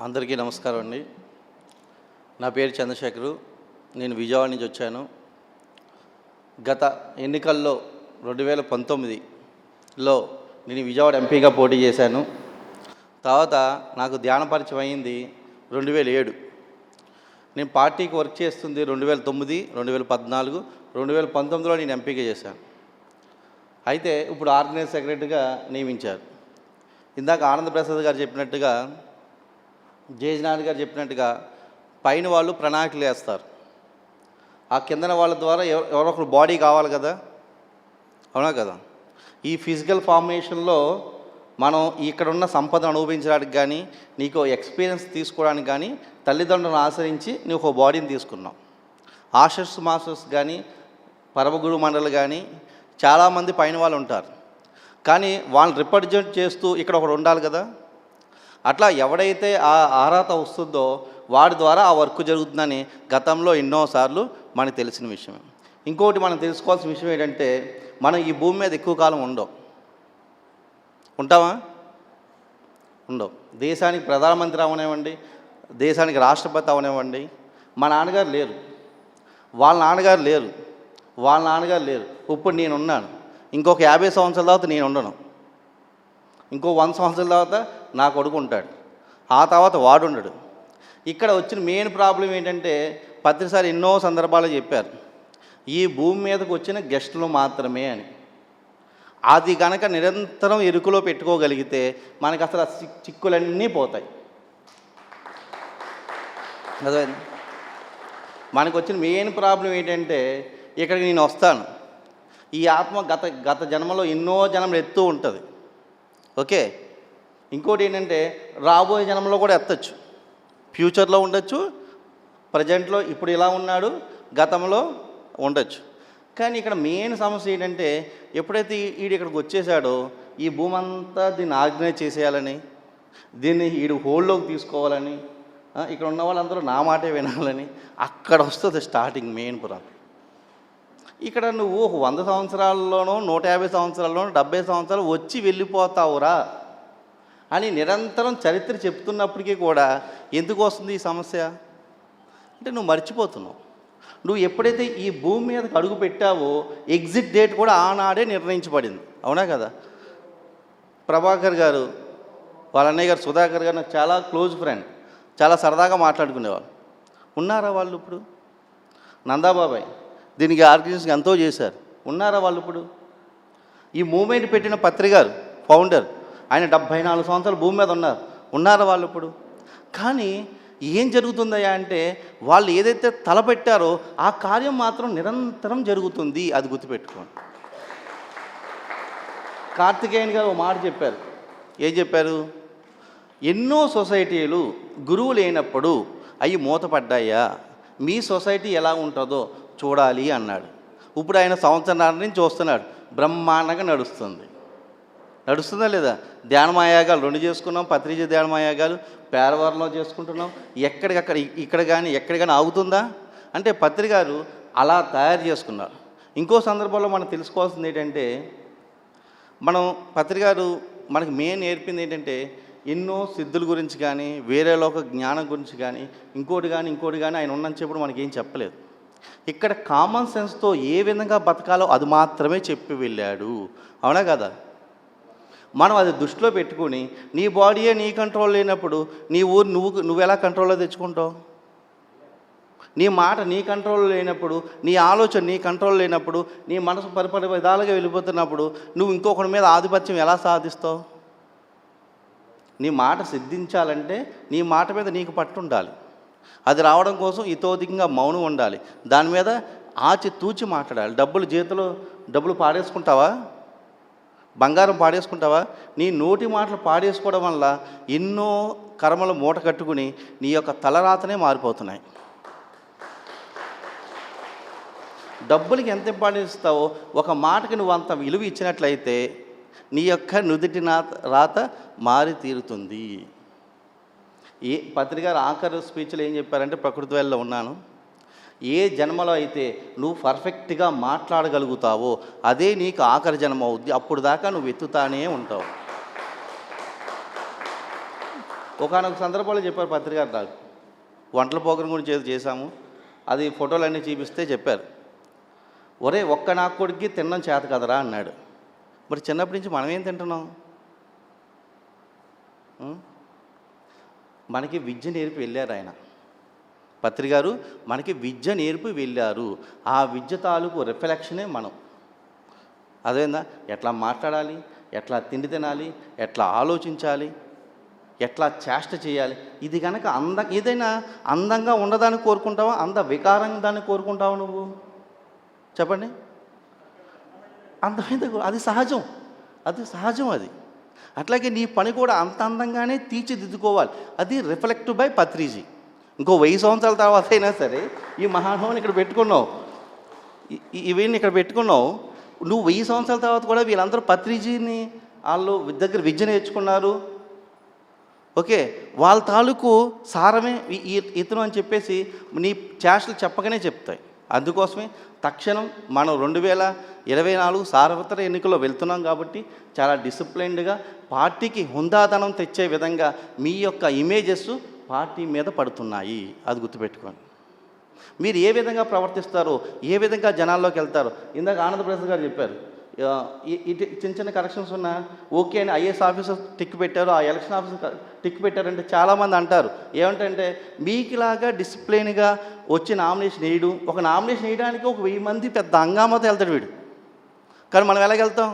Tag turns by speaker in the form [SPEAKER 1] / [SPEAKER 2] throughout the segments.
[SPEAKER 1] అందరికీ నమస్కారం అండి. నా పేరు చంద్రశేఖరు. నేను విజయవాడ నుంచి వచ్చాను. గత ఎన్నికల్లో రెండు వేల పంతొమ్మిదిలో నేను విజయవాడ ఎంపీగా పోటీ చేశాను. తర్వాత నాకు ధ్యాన పరిచయం అయింది రెండు వేల ఏడు. నేను పార్టీకి వర్క్ చేస్తుంది రెండు వేల తొమ్మిది రెండు వేల పద్నాలుగు రెండు వేల పంతొమ్మిదిలో నేను ఎంపీగా చేశాను. అయితే ఇప్పుడు ఆర్గనైజ్ సెక్రటరీగా నియమించారు. ఇందాక ఆనంద ప్రసాద్ గారు చెప్పినట్టుగా జయజనాథ్ గారు చెప్పినట్టుగా పైన వాళ్ళు ప్రణాళికలు వేస్తారు. ఆ కిందన వాళ్ళ ద్వారా ఎవరొకరు ఎవరో ఒకరు బాడీ కావాలి కదా? అవునా కదా? ఈ ఫిజికల్ ఫార్మేషన్లో మనం ఇక్కడ ఉన్న సంపదను అనుభవించడానికి కానీ నీకు ఎక్స్పీరియన్స్ తీసుకోవడానికి కానీ తల్లిదండ్రులను ఆశ్రయించి నీకు ఒక బాడీని తీసుకున్నావు ఆషర్స్ మాస్టర్స్ కానీ పరమగురు మండలి కానీ చాలామంది పైన వాళ్ళు ఉంటారు. కానీ వాళ్ళని రిప్రజెంట్ చేస్తూ ఇక్కడ ఒకడు ఉండాలి కదా? అట్లా ఎవడైతే ఆ అర్హత వస్తుందో వాడి ద్వారా ఆ వర్క్ జరుగుతుందని గతంలో ఎన్నోసార్లు మనకు తెలిసిన విషయం. ఇంకోటి మనం తెలుసుకోవాల్సిన విషయం ఏంటంటే మనం ఈ భూమి మీద ఎక్కువ కాలం ఉండవు. ఉంటావా? ఉండవు. దేశానికి ప్రధానమంత్రి అవనివ్వండి దేశానికి రాష్ట్రపతి అవనివ్వండి మా నాన్నగారు లేరు. వాళ్ళ నాన్నగారు లేరు. వాళ్ళ నాన్నగారు లేరు. ఇప్పుడు నేను ఉన్నాను ఇంకొక యాభై సంవత్సరాల తర్వాత నేను ఉండను. ఇంకో వంద సంవత్సరాల తర్వాత నా కొడుకు ఉంటాడు. ఆ తర్వాత వాడు ఉండడు. ఇక్కడ వచ్చిన మెయిన్ ప్రాబ్లం ఏంటంటే పత్రిసారి ఎన్నో సందర్భాలు చెప్పారు. ఈ భూమి మీదకు వచ్చిన గెస్టులు మాత్రమే అని. అది కనుక నిరంతరం ఎరుకులో పెట్టుకోగలిగితే మనకు అసలు ఆ చిక్కులన్నీ పోతాయి. అదే మనకు వచ్చిన మెయిన్ ప్రాబ్లం ఏంటంటే ఇక్కడికి నేను వస్తాను. ఈ ఆత్మ గత గత జన్మలో ఎన్నో జన్మలు ఎత్తూ ఉంటుంది. ఓకే? ఇంకోటి ఏంటంటే రాబోయే జనంలో కూడా ఎత్తచ్చు. ఫ్యూచర్లో ఉండొచ్చు ప్రజెంట్లో ఇప్పుడు ఇలా ఉన్నాడు గతంలో ఉండొచ్చు. కానీ ఇక్కడ మెయిన్ సమస్య ఏంటంటే ఎప్పుడైతే వీడు ఇక్కడికి వచ్చేసాడో ఈ భూమి అంతా దీన్ని ఆర్గనైజ్ చేసేయాలని దీన్ని వీడు హోల్డ్లోకి తీసుకోవాలని ఇక్కడ ఉన్న వాళ్ళందరూ నా మాటే వినాలని అక్కడ వస్తుంది స్టార్టింగ్ మెయిన్ పురాణం. ఇక్కడ నువ్వు వంద సంవత్సరాల్లోనో నూట యాభై సంవత్సరాల్లోనో డెబ్బై సంవత్సరాలు వచ్చి వెళ్ళిపోతావురా. అని నిరంతరం చరిత్ర చెప్తున్నప్పటికీ కూడా ఎందుకు వస్తుంది ఈ సమస్య? అంటే నువ్వు మర్చిపోతున్నావు. నువ్వు ఎప్పుడైతే ఈ భూమి మీదకి అడుగు పెట్టావో ఎగ్జిట్ డేట్ కూడా ఆనాడే నిర్ణయించబడింది. అవునా కదా? ప్రభాకర్ గారు వాళ్ళ అన్నయ్య గారు సుధాకర్ గారు నాకు చాలా క్లోజ్ ఫ్రెండ్. చాలా సరదాగా మాట్లాడుకునేవాళ్ళు. ఉన్నారా వాళ్ళు ఇప్పుడు? నందాబాబాయ్ దీనికి ఆర్గనైజేషన్ ఎంతో చేశారు. ఉన్నారా వాళ్ళు ఇప్పుడు? ఈ మూమెంట్ పెట్టిన పత్రికారు ఫౌండర్ ఆయన డెబ్భై నాలుగు సంవత్సరాలు భూమి మీద ఉన్నారు. ఉన్నారు వాళ్ళు ఇప్పుడు? కానీ ఏం జరుగుతుందయ్యా అంటే వాళ్ళు ఏదైతే తలపెట్టారో ఆ కార్యం మాత్రం నిరంతరం జరుగుతుంది. అది గుర్తుపెట్టుకోండి. కార్తికేయన్ గారు ఒక మాట చెప్పారు. ఏం చెప్పారు? ఎన్నో సొసైటీలు గురువు లేనప్పుడు అవి మూతపడ్డాయా? మీ సొసైటీ ఎలా ఉంటుందో చూడాలి అన్నాడు. ఇప్పుడు ఆయన సంవత్సరాల నుంచి చూస్తున్నాడు. బ్రహ్మాండంగా నడుస్తుంది. నడుస్తుందా లేదా? ధ్యానమాయాగాలు రెండు చేసుకున్నాం పత్రిజ ధ్యానమాయాగాలు పేరవరంలో చేసుకుంటున్నాం. ఎక్కడికక్కడ ఇక్కడ కానీ ఎక్కడ కానీ ఆగుతుందా? అంటే పత్రికారు అలా తయారు చేసుకున్నారు. ఇంకో సందర్భంలో మనం తెలుసుకోవాల్సింది ఏంటంటే మనం పత్రికారు మనకి మెయిన్ నేర్పింది ఏంటంటే ఎన్నో సిద్ధుల గురించి కానీ వేరే లోక జ్ఞానం గురించి కానీ ఇంకోటి కానీ ఇంకోటి కానీ ఆయన ఉన్నని చెప్పడం మనకేం చెప్పలేదు. ఇక్కడ కామన్ సెన్స్తో ఏ విధంగా బతకాలో అది మాత్రమే చెప్పి వెళ్ళాడు. అవునా కదా? మనం అది దృష్టిలో పెట్టుకుని నీ బాడీయే నీ కంట్రోల్ లేనప్పుడు నీ ఊరు నువ్వు నువ్వు ఎలా కంట్రోల్లో తెచ్చుకుంటావు? నీ మాట నీ కంట్రోల్ లేనప్పుడు నీ ఆలోచన నీ కంట్రోల్ లేనప్పుడు నీ మనసు పరిపరి విధాలుగా వెళ్ళిపోతున్నప్పుడు నువ్వు ఇంకొకరి మీద ఆధిపత్యం ఎలా సాధిస్తావు? నీ మాట సిద్ధించాలంటే నీ మాట మీద నీకు పట్టు ఉండాలి. అది రావడం కోసం ఇతోధికంగా మౌనం ఉండాలి. దాని మీద ఆచి తూచి మాట్లాడాలి. డబ్బులు చేతిలో డబ్బులు పాడేసుకుంటావా బంగారం పాడేసుకుంటావా? నీ నోటి మాటలు పాడేసుకోవడం వల్ల ఎన్నో కర్మలు మూట కట్టుకుని నీ యొక్క తలరాతనే మారిపోతున్నాయి. డబ్బులకి ఎంత ఇంపార్టెన్స్ ఇస్తావో ఒక మాటకి నువ్వు అంత విలువ ఇచ్చినట్లయితే నీ యొక్క నుదుటి రాత మారి తీరుతుంది. ఏ పత్రిక ఆఖరి స్పీచ్లో ఏం చెప్పారంటే ప్రకృతి వేళలో ఉన్నాను ఏ జన్మలో అయితే నువ్వు పర్ఫెక్ట్గా మాట్లాడగలుగుతావో అదే నీకు ఆఖరి జన్మ అవుద్ది అప్పుడు దాకా నువ్వు ఎత్తుతానే ఉంటావు. ఒకనొక సందర్భంలో చెప్పారు పత్రికారు నాకు వంటల పోకరం గురించి ఏదో చేశాము. అది ఫోటోలు అన్నీ చూపిస్తే చెప్పారు. ఒరే ఒక్క నా కొడుక్కి తినడం చేత కదరా? అన్నాడు. మరి చిన్నప్పటి నుంచి మనం ఏం తింటున్నాం మనకి విద్య నేర్పి వెళ్ళారు ఆయన. పత్రి గారు మనకి విద్య నేర్పి వెళ్ళారు. ఆ విద్య తాలూకు రిఫ్లెక్షనే మనం. అదేందా? ఎట్లా మాట్లాడాలి? ఎట్లా తిండి తినాలి? ఎట్లా ఆలోచించాలి? ఎట్లా చేష్ట చేయాలి? ఇది కనుక అంద ఏదైనా అందంగా ఉండదాన్ని కోరుకుంటావా? అంద వికారంగా దాన్ని కోరుకుంటావు నువ్వు? చెప్పండి. అందమైన అది సహజం. అది సహజం అది. అట్లాగే నీ పని కూడా అంత అందంగానే తీర్చిదిద్దుకోవాలి. అది రిఫ్లెక్ట్ బై పత్రిజీ. ఇంకో వెయ్యి సంవత్సరాల తర్వాత అయినా సరే ఈ మహానుభావుని ఇక్కడ పెట్టుకున్నావు. ఇవన్నీ ఇక్కడ పెట్టుకున్నావు. నువ్వు వెయ్యి సంవత్సరాల తర్వాత కూడా వీళ్ళందరూ పత్రిజీని వాళ్ళు దగ్గర విద్య నేర్చుకున్నారు. ఓకే వాళ్ళ తాలూకు సారమే ఈ- ఇతను అని చెప్పేసి నీ చేష్టలు చెప్పగానే చెప్తాయి. అందుకోసమే తక్షణం మనం రెండు వేల ఇరవై నాలుగు సార్వత్ర ఎన్నికల్లో వెళ్తున్నాం కాబట్టి చాలా డిసిప్లైన్డ్గా పార్టీకి హుందాతనం తెచ్చే విధంగా మీ యొక్క ఇమేజెస్ పార్టీ మీద పడుతున్నాయి. అది గుర్తుపెట్టుకోండి. మీరు ఏ విధంగా ప్రవర్తిస్తారో ఏ విధంగా జనాల్లోకి వెళ్తారో ఇందాక ఆనందప్రసాద్ గారు చెప్పారు. ఇటు చిన్న చిన్న కరెక్షన్స్ ఉన్నా ఓకే అని ఐఏఎస్ ఆఫీసర్ టిక్ పెట్టారు ఆ ఎలక్షన్ ఆఫీసర్ టిక్ పెట్టారంటే చాలామంది అంటారు. ఏమంటంటే మీకులాగా డిసిప్లిన్గా వచ్చి నామినేషన్ వేయడం. ఒక నామినేషన్ వేయడానికి ఒక వెయ్యి మంది పెద్ద అంగామతో వెళ్తాడు వీడు. కానీ మనం ఎలాగెళ్తాం?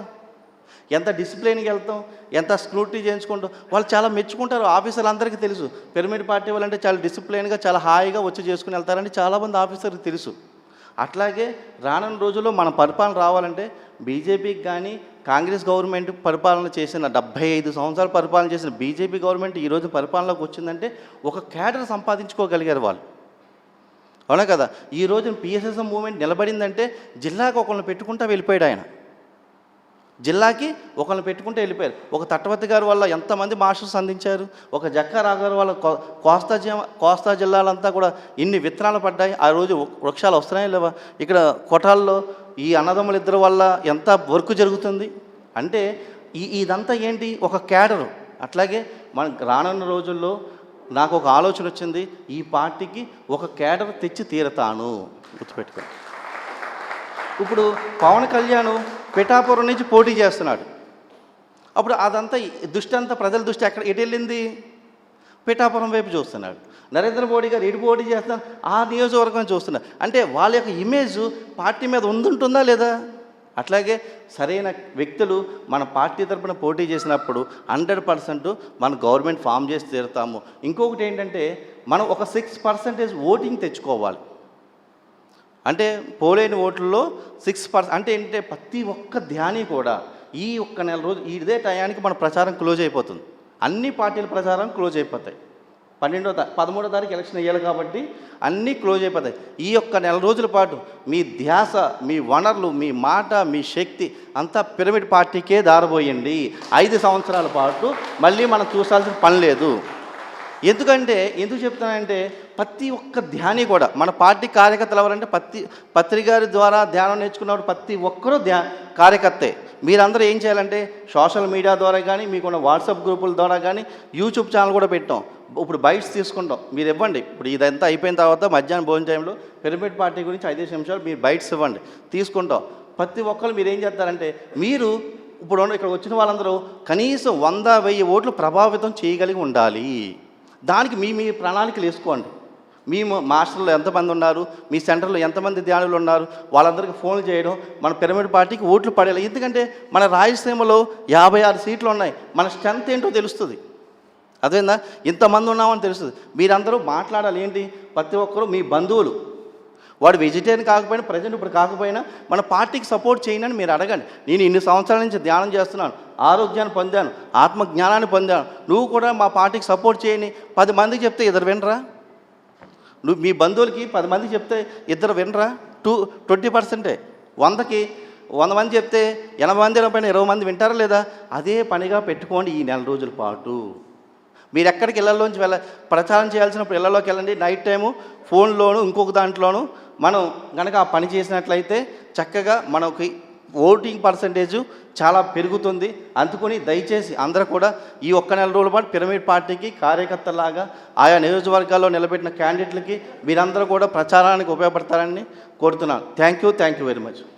[SPEAKER 1] ఎంత డిసిప్లిన్కి వెళ్తాం ఎంత స్క్రూటీ చేయించుకుంటాం వాళ్ళు చాలా మెచ్చుకుంటారు. ఆఫీసర్లు అందరికీ తెలుసు. పిరమిడ్ పార్టీ వాళ్ళంటే చాలా డిసిప్లిన్గా చాలా హాయిగా వచ్చి చేసుకుని వెళ్తారని చాలామంది ఆఫీసర్కి తెలుసు. అట్లాగే రానున్న రోజుల్లో మన పరిపాలన రావాలంటే బీజేపీకి కానీ కాంగ్రెస్ గవర్నమెంట్ పరిపాలన చేసిన డెబ్బై ఐదు సంవత్సరాలు పరిపాలన చేసిన బీజేపీ గవర్నమెంట్ ఈరోజు పరిపాలనలోకి వచ్చిందంటే ఒక క్యాడర్ సంపాదించుకోగలిగారు వాళ్ళు. అవునా కదా? ఈ రోజు పిఎస్ఎస్ఎం మూవ్మెంట్ నిలబడిందంటే జిల్లాకు ఒకళ్ళని పెట్టుకుంటా వెళ్ళిపోయాడు ఆయన. జిల్లాకి ఒకరిని పెట్టుకుంటే వెళ్ళిపోయారు. ఒక తట్టవతి గారి వల్ల ఎంతమంది మాస్టర్స్ అందించారు? ఒక జక్కా గారి వల్ల కో- కోస్తా జి కోస్తా జిల్లాలంతా కూడా ఇన్ని విత్తనాలు పడ్డాయి. ఆ రోజు వృక్షాలు వస్తున్నాయి లేవా? ఇక్కడ కొటాల్లో ఈ అన్నదమ్ముల ఇద్దరు వల్ల ఎంత వర్క్ జరుగుతుంది? అంటే ఈ ఇదంతా ఏంటి? ఒక క్యాడరు. అట్లాగే మన రానున్న రోజుల్లో నాకు ఒక ఆలోచన వచ్చింది. ఈ పార్టీకి ఒక క్యాడర్ తెచ్చి తీరతాను. గుర్తుపెట్టుకో. ఇప్పుడు పవన్ కళ్యాణ్ పిఠాపురం నుంచి పోటీ చేస్తున్నాడు. అప్పుడు అదంతా దృష్టి అంతా ప్రజల దృష్టి ఎక్కడ ఎటు వెళ్ళింది? పిఠాపురం వైపు చూస్తున్నాడు. నరేంద్ర మోడీ గారు ఎటు పోటీ చేస్తున్నారు? ఆ నియోజకవర్గం చూస్తున్నారు. అంటే వాళ్ళ యొక్క ఇమేజ్ పార్టీ మీద ఉందుంటుందా లేదా? అట్లాగే సరైన వ్యక్తులు మన పార్టీ తరపున పోటీ చేసినప్పుడు హండ్రెడ్ పర్సెంట్ మన గవర్నమెంట్ ఫామ్ చేసి తీరుతాము. ఇంకొకటి ఏంటంటే మనం ఒక సిక్స్ పర్సెంటేజ్ ఓటింగ్ తెచ్చుకోవాలి. అంటే పోలేని ఓట్లలో సిక్స్ పర్సెంట్ అంటే ఏంటంటే ప్రతి ఒక్క ధ్యాని కూడా ఈ ఒక్క నెల రోజు ఇదే టయానికి మన ప్రచారం క్లోజ్ అయిపోతుంది. అన్ని పార్టీల ప్రచారం క్లోజ్ అయిపోతాయి. పన్నెండో తా పదమూడో తారీఖు ఎలక్షన్ అయ్యాలి కాబట్టి అన్నీ క్లోజ్ అయిపోతాయి. ఈ యొక్క నెల రోజుల పాటు మీ ధ్యాస మీ వనరులు మీ మాట మీ శక్తి అంతా పిరమిడ్ పార్టీకే దారబోయండి. ఐదు సంవత్సరాల పాటు మళ్ళీ మనం చూసాల్సిన పని లేదు. ఎందుకంటే ఎందుకు చెప్తానంటే ప్రతి ఒక్క ధ్యాని కూడా మన పార్టీ కార్యకర్తలు ఎవరంటే ప్రతి పత్రికారి ద్వారా ధ్యానం నేర్చుకున్నప్పుడు ప్రతి ఒక్కరూ ధ్యా కార్యకర్తే. మీరందరూ ఏం చేయాలంటే సోషల్ మీడియా ద్వారా కానీ మీకున్న వాట్సాప్ గ్రూపుల ద్వారా కానీ యూట్యూబ్ ఛానల్ కూడా పెట్టాం. ఇప్పుడు బైట్స్ తీసుకుంటాం. మీరు ఇవ్వండి. ఇప్పుడు ఇదంతా అయిపోయిన తర్వాత మధ్యాహ్నం భోజన టైంలో పిరమిడ్ పార్టీ గురించి ఐదేసి నిమిషాలు మీరు బైట్స్ ఇవ్వండి. తీసుకుంటాం. ప్రతి ఒక్కరు మీరు ఏం చేస్తారంటే మీరు ఇప్పుడు ఇక్కడ వచ్చిన వాళ్ళందరూ కనీసం వంద వెయ్యి ఓట్లు ప్రభావితం చేయగలిగి ఉండాలి. దానికి మీ మీ ప్రణాళికలు వేసుకోండి. మీ మాస్టర్లు ఎంతమంది ఉన్నారు? మీ సెంటర్లో ఎంతమంది ధ్యానులు ఉన్నారు? వాళ్ళందరికీ ఫోన్లు చేయడం మన పిరమిడ్ పార్టీకి ఓట్లు పడేయాలి ఎందుకంటే మన రాయలసీమలో యాభై ఆరు సీట్లు ఉన్నాయి. మన స్ట్రెంత్ ఏంటో తెలుస్తుంది. అదేందా ఇంతమంది ఉన్నామని తెలుస్తుంది. మీరందరూ మాట్లాడాలి ఏంటి? ప్రతి ఒక్కరు మీ బంధువులు. వాడు వెజిటేరియన్ కాకపోయినా ప్రజెంట్ ఇప్పుడు కాకపోయినా మన పార్టీకి సపోర్ట్ చేయనని మీరు అడగండి. నేను ఇన్ని సంవత్సరాల నుంచి ధ్యానం చేస్తున్నాను. ఆరోగ్యాన్ని పొందాను. ఆత్మజ్ఞానాన్ని పొందాను. నువ్వు కూడా మా పార్టీకి సపోర్ట్ చేయని పది మందికి చెప్తే ఇద్దరు వినరా? నువ్వు మీ బంధువులకి పది మంది చెప్తే ఇద్దరు వినరా? టూ ట్వంటీ పర్సెంటే. వందకి వంద మంది చెప్తే ఎనభై మంది పైన ఇరవై మంది వింటారా లేదా? అదే పనిగా పెట్టుకోండి ఈ నెల రోజుల పాటు. మీరు ఎక్కడికి ఇళ్ళలోంచి వెళ్ళ ప్రచారం చేయాల్సినప్పుడు ఇళ్ళలోకి వెళ్ళండి. నైట్ టైము ఫోన్లోను ఇంకొక దాంట్లోనూ మనం కనుక ఆ పని చేసినట్లయితే చక్కగా మనకి ఓటింగ్ పర్సంటేజ్ చాలా పెరుగుతుంది. అందుకని దయచేసి అందరూ కూడా ఈ ఒక్క నెల రోజుల పాటు పిరమిడ్ పార్టీకి కార్యకర్తలాగా ఆయా నియోజకవర్గాల్లో నిలబెట్టిన క్యాండిడేట్లకి మీరందరూ కూడా ప్రచారానికి ఉపయోగపడతారని కోరుతున్నాను. Thank you thank you very much.